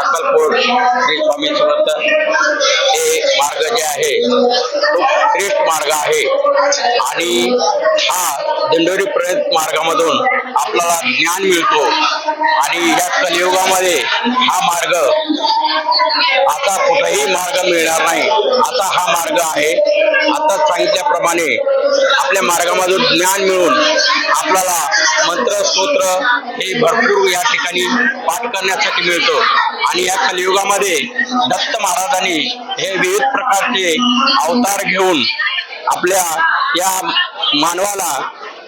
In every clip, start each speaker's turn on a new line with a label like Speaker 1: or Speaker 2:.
Speaker 1: अक्कलकोट श्री स्वामी समर्थ हे मार्ग जे आहे तो श्रेष्ठ मार्ग आहे आणि हा दिंडोरी प्रयत्न मार्गामधून आपल्याला ज्ञान मिळतो आणि या कलियुगामध्ये हा मार्ग आता कुठेही मार्ग मिळणार नाही आता हा मार्ग आहे आता सांगितल्याप्रमाणे आपल्या मार्गामधून ज्ञान मिळून आपल्याला स्तोत्र हे भरपूर या ठिकाणी पाठ करण्यासाठी मिळतो. आणि या कलियुगामध्ये दत्त महाराजांनी हे विविध प्रकारचे अवतार घेऊन आपल्या या मानवाला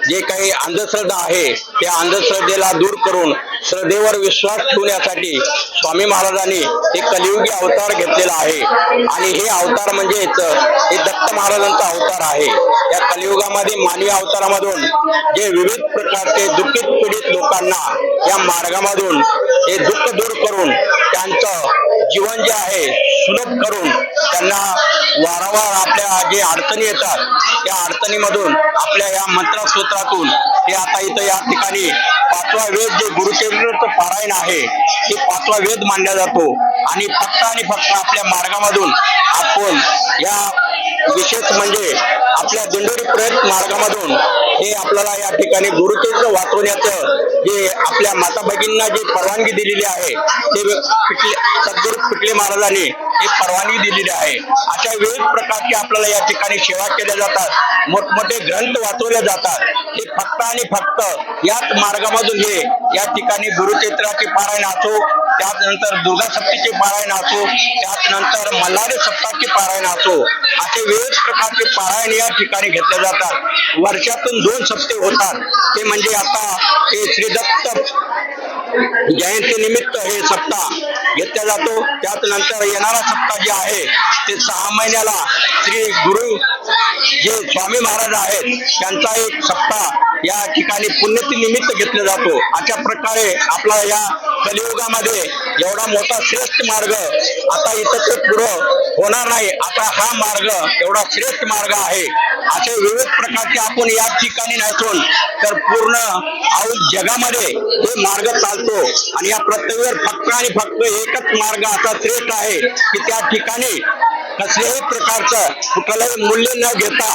Speaker 1: जे काही अंधश्रद्धा आहे त्या अंधश्रद्धेला दूर करून श्रद्धेवर विश्वास ठेवण्यासाठी स्वामी महाराजांनी हे कलियुगी अवतार घेतलेला आहे. आणि हे अवतार म्हणजेच हे दत्त महाराजांचा अवतार आहे. या कलियुगामध्ये मानवी अवतारामधून जे विविध प्रकारचे दुःखित पीडित लोकांना या मार्गामधून हे दुःख दूर करून त्यांचं जीवन जे आहे सुलभ करून त्यांना वारंवार आपल्या जे अडचणी येतात त्या अडचणीमधून आपल्या या मंत्रसूत्रातून हे आता इथं या ठिकाणी पाचवा वेद जे गुरुचरित्राचं पारायण आहे ते पाचवा वेद मानला जातो. आणि फक्त आणि फक्त आपल्या मार्गामधून आपण या विशेष म्हणजे आपल्या दिंडोरी प्रयत्न मार्गामधून हे आपल्याला या ठिकाणी गुरुचरित्र वाचवण्याचं जे आपल्या माता भगिनींना जी परवानगी दिलेली आहे ते पिटले सद्गुरू पिटले महाराजांनी हे परवानगी दिलेली आहे. अशा विविध प्रकारची आपल्याला या ठिकाणी सेवा केल्या जातात. मोठमोठे ग्रंथ वाचवले जातात. हे फक्त आणि फक्त याच मार्गामधून हे या ठिकाणी गुरुचरित्राचे पारायण असो त्यानंतर दुर्गा सप्तीचे पारायण असो त्यानंतर मल्हारी सप्ताहचे पारायण असो असे विविध प्रकारचे पारायण या ठिकाणी घेतले जातात. वर्षातून दोन सप्ते होतात. ते म्हणजे आता हे श्री दत्त जयंती निमित्त हे सप्ताह घेतला जातो. त्यात नंतर येणारा सप्ताह जे आहे ते सहा महिन्याला श्री गुरु जे स्वामी महाराज आहेत त्यांचा एक सप्ताह या ठिकाणी पुण्यती निमित्त घेतला जातो. अशा प्रकारे आपला या कलियुगामध्ये एवढा मोठा श्रेष्ठ मार्ग आता इथं ते पुढं होणार नाही. आता हा मार्ग एवढा श्रेष्ठ मार्ग आहे. असे विविध प्रकारचे आपण या ठिकाणी नसून तर पूर्ण आऊट जगामध्ये हे मार्ग चालतो. आणि या पृथ्वीवर फक्त आणि फक्त एकच मार्ग असा श्रेष्ठ आहे की त्या ठिकाणी कसल्याही प्रकारचं कुठलंही मूल्य न घेता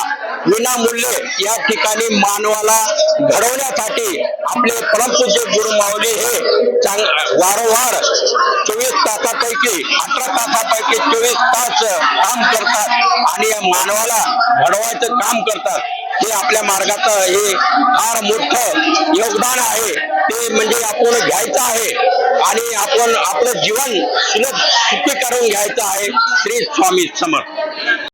Speaker 1: विनामूल्य या ठिकाणी मानवाला घडवण्यासाठी आपले परमपूज्य गुरु माऊली हे चांग वारंवार चोवीस तासापैकी अठरा तासापैकी चोवीस तास काम करतात आणि या मानवाला घडवायचं काम करतात. हे आपल्या मार्गाचं हे फार मोठं योगदान आहे. ते म्हणजे आपण घ्यायचं आहे. आपण आपलं जीवन सुलभ सुखी करून घ्यायचं आहे. श्री स्वामी समर्थ.